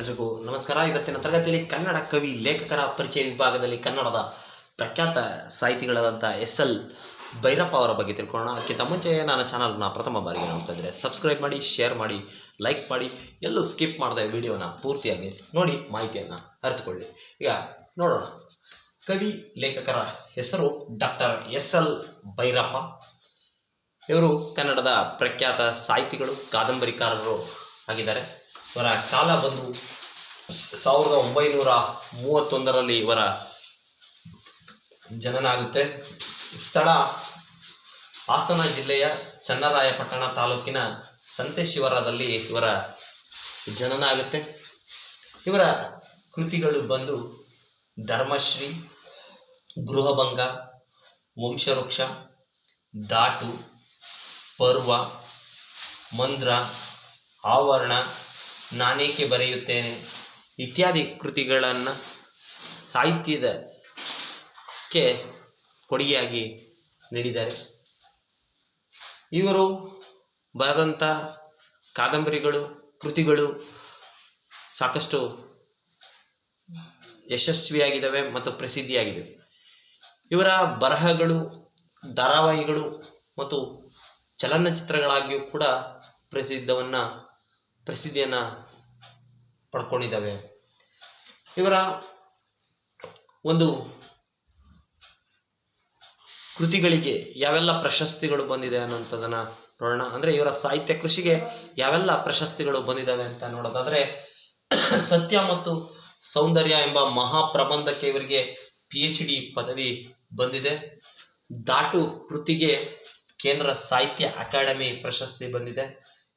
ಎಲ್ರಿಗೂ ನಮಸ್ಕಾರ. ಇವತ್ತಿನ ತರಗತಿಯಲ್ಲಿ ಕನ್ನಡ ಕವಿ, ಲೇಖಕರ ಪರಿಚಯ ವಿಭಾಗದಲ್ಲಿ ಕನ್ನಡದ ಪ್ರಖ್ಯಾತ ಸಾಹಿತಿಗಳಾದಂಥ ಎಸ್ ಎಲ್ ಭೈರಪ್ಪ ಅವರ ಬಗ್ಗೆ ತಿಳ್ಕೊಳ್ಳೋಣ. ಅದಕ್ಕಿಂತ ಮುಂಚೆ ನನ್ನ ಚಾನಲ್ನ ಪ್ರಥಮ ಬಾರಿಗೆ ನೋಡ್ತಾ ಇದ್ದರೆ ಸಬ್ಸ್ಕ್ರೈಬ್ ಮಾಡಿ, ಶೇರ್ ಮಾಡಿ, ಲೈಕ್ ಮಾಡಿ, ಎಲ್ಲೂ ಸ್ಕಿಪ್ ಮಾಡದೆ ವಿಡಿಯೋನ ಪೂರ್ತಿಯಾಗಿ ನೋಡಿ, ಮಾಹಿತಿಯನ್ನು ಅರಿತುಕೊಳ್ಳಿ. ಈಗ ನೋಡೋಣ. ಕವಿ, ಲೇಖಕರ ಹೆಸರು ಡಾಕ್ಟರ್ ಎಸ್ ಎಲ್ ಭೈರಪ್ಪ. ಇವರು ಕನ್ನಡದ ಪ್ರಖ್ಯಾತ ಸಾಹಿತಿಗಳು, ಕಾದಂಬರಿಕಾರರು ಆಗಿದ್ದಾರೆ. ಇವರ ಕಾಲ ಬಂದು ಸಾವಿರದ ಒಂಬೈನೂರ ಮೂವತ್ತೊಂದರಲ್ಲಿ ಇವರ ಜನನ ಆಗುತ್ತೆ ಸ್ಥಳ ಹಾಸನ ಜಿಲ್ಲೆಯ ಚನ್ನರಾಯಪಟ್ಟಣ ತಾಲೂಕಿನ ಸಂತೆಶಿವರದಲ್ಲಿ ಇವರ ಜನನ ಆಗುತ್ತೆ ಇವರ ಕೃತಿಗಳು ಬಂದು ಧರ್ಮಶ್ರೀ, ಗೃಹಭಂಗ, ವಂಶವೃಕ್ಷ ದಾಟು ಪರ್ವ, ಮಂದ್ರ, ಆವರಣ ನಾನೇಕೆ ಬರೆಯುತ್ತೇನೆ? ಇತ್ಯಾದಿ ಕೃತಿಗಳನ್ನು ಸಾಹಿತ್ಯದಕ್ಕೆ ಕೊಡುಗೆಯಾಗಿ ನೀಡಿದ್ದಾರೆ. ಇವರು ಬರೆದಂಥ ಕಾದಂಬರಿಗಳು, ಕೃತಿಗಳು ಸಾಕಷ್ಟು ಯಶಸ್ವಿಯಾಗಿದ್ದಾವೆ ಮತ್ತು ಪ್ರಸಿದ್ಧಿಯಾಗಿದೆ. ಇವರ ಬರಹಗಳು, ಧಾರಾವಾಹಿಗಳು ಮತ್ತು ಚಲನಚಿತ್ರಗಳಾಗಿಯೂ ಕೂಡ ಪ್ರಸಿದ್ಧವನ್ನು ಪ್ರಸಿದ್ಧಿಯನ್ನು ಪಡ್ಕೊಂಡಿದ್ದಾವೆ. ಇವರ ಒಂದು ಕೃತಿಗಳಿಗೆ ಯಾವೆಲ್ಲ ಪ್ರಶಸ್ತಿಗಳು ಬಂದಿದೆ ಅನ್ನೋಂಥದ್ದನ್ನು ನೋಡೋಣ. ಅಂದರೆ ಇವರ ಸಾಹಿತ್ಯ ಕೃಷಿಗೆ ಯಾವೆಲ್ಲ ಪ್ರಶಸ್ತಿಗಳು ಬಂದಿದ್ದಾವೆ ಅಂತ ನೋಡೋದಾದರೆ, ಸತ್ಯ ಮತ್ತು ಸೌಂದರ್ಯ ಎಂಬ ಮಹಾಪ್ರಬಂಧಕ್ಕೆ ಇವರಿಗೆ ಪಿ ಎಚ್ ಡಿ ಪದವಿ ಬಂದಿದೆ. ದಾಟು ಕೃತಿಗೆ ಕೇಂದ್ರ ಸಾಹಿತ್ಯ ಅಕಾಡೆಮಿ ಪ್ರಶಸ್ತಿ ಬಂದಿದೆ.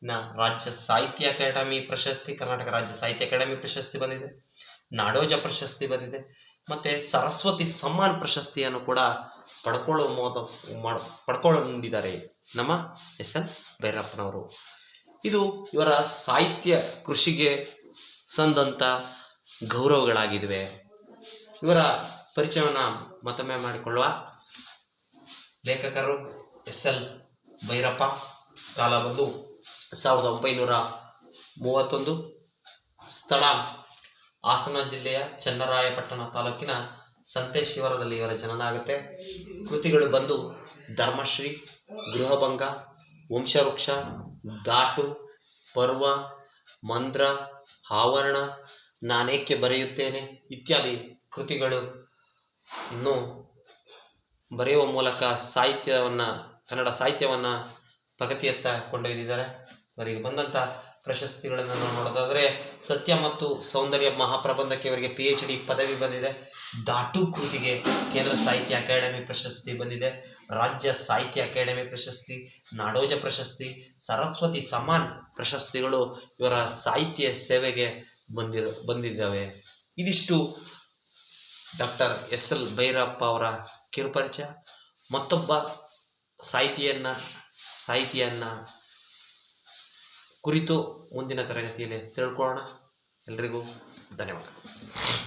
ಇನ್ನು ರಾಜ್ಯ ಸಾಹಿತ್ಯ ಅಕಾಡೆಮಿ ಪ್ರಶಸ್ತಿ, ಕರ್ನಾಟಕ ರಾಜ್ಯ ಸಾಹಿತ್ಯ ಅಕಾಡೆಮಿ ಪ್ರಶಸ್ತಿ ಬಂದಿದೆ. ನಾಡೋಜ ಪ್ರಶಸ್ತಿ ಬಂದಿದೆ. ಮತ್ತು ಸರಸ್ವತಿ ಸಮ್ಮಾನ್ ಪ್ರಶಸ್ತಿಯನ್ನು ಕೂಡ ಪಡ್ಕೊಳ್ಳೋ ಮೋದ, ಮಾಡ ನಮ್ಮ ಎಸ್ ಎಲ್ ಭೈರಪ್ಪನವರು. ಇದು ಇವರ ಸಾಹಿತ್ಯ ಕೃಷಿಗೆ ಸಂದಂಥ ಗೌರವಗಳಾಗಿವೆ ಇವರ ಪರಿಚಯವನ್ನು ಮತ್ತೊಮ್ಮೆ ಮಾಡಿಕೊಳ್ಳುವ ಲೇಖಕರು ಎಸ್ ಎಲ್ ಭೈರಪ್ಪ. ಕಾಲ ಬಂದು ಸಾವಿರದ ಒಂಬೈನೂರ ಮೂವತ್ತೊಂದು ಸ್ಥಳ ಹಾಸನ ಜಿಲ್ಲೆಯ ಚನ್ನರಾಯಪಟ್ಟಣ ತಾಲೂಕಿನ ಸಂತೇಶ್ವರದಲ್ಲಿ ಇವರ ಜನನ ಆಗುತ್ತೆ. ಕೃತಿಗಳು ಬಂದು ಧರ್ಮಶ್ರೀ, ಗೃಹಭಂಗ, ವಂಶವೃಕ್ಷ ದಾಟು ಪರ್ವ, ಮಂದ್ರ, ಆವರಣ, ನಾನೇಕೆ ಬರೆಯುತ್ತೇನೆ ಇತ್ಯಾದಿ ಕೃತಿಗಳು ಬರೆಯುವ ಮೂಲಕ ಸಾಹಿತ್ಯವನ್ನು, ಕನ್ನಡ ಸಾಹಿತ್ಯವನ್ನು ಪ್ರಗತಿಯತ್ತ ಕೊಂಡೊಯ್ದಿದ್ದಾರೆ. ಅವರಿಗೆ ಬಂದಂಥ ಪ್ರಶಸ್ತಿಗಳನ್ನು ನಾವು ನೋಡೋದಾದರೆ ಸತ್ಯ ಮತ್ತು ಸೌಂದರ್ಯ ಮಹಾಪ್ರಬಂಧಕ್ಕೆ ಇವರಿಗೆ ಪಿ ಎಚ್ ಡಿ ಪದವಿ ಬಂದಿದೆ. ದಾಟು ಕೃತಿಗೆ ಕೇಂದ್ರ ಸಾಹಿತ್ಯ ಅಕಾಡೆಮಿ ಪ್ರಶಸ್ತಿ ಬಂದಿದೆ. ರಾಜ್ಯ ಸಾಹಿತ್ಯ ಅಕಾಡೆಮಿ ಪ್ರಶಸ್ತಿ, ನಾಡೋಜ ಪ್ರಶಸ್ತಿ, ಸರಸ್ವತಿ ಸಮಾನ್ ಪ್ರಶಸ್ತಿಗಳು ಇವರ ಸಾಹಿತ್ಯ ಸೇವೆಗೆ ಬಂದಿರೋ, ಬಂದಿದ್ದಾವೆ. ಇದಿಷ್ಟು ಡಾಕ್ಟರ್ ಎಸ್ ಎಲ್ ಭೈರಪ್ಪ ಅವರ ಕಿರುಪರಿಚಯ. ಮತ್ತೊಬ್ಬ ಸಾಹಿತಿಯನ್ನ ಸಾಹಿತಿಯನ್ನ ಕುರಿತು ಮುಂದಿನ ತರಗತಿಯಲ್ಲಿ ತಿಳ್ಕೊಳ್ಳೋಣ. ಎಲ್ರಿಗೂ ಧನ್ಯವಾದ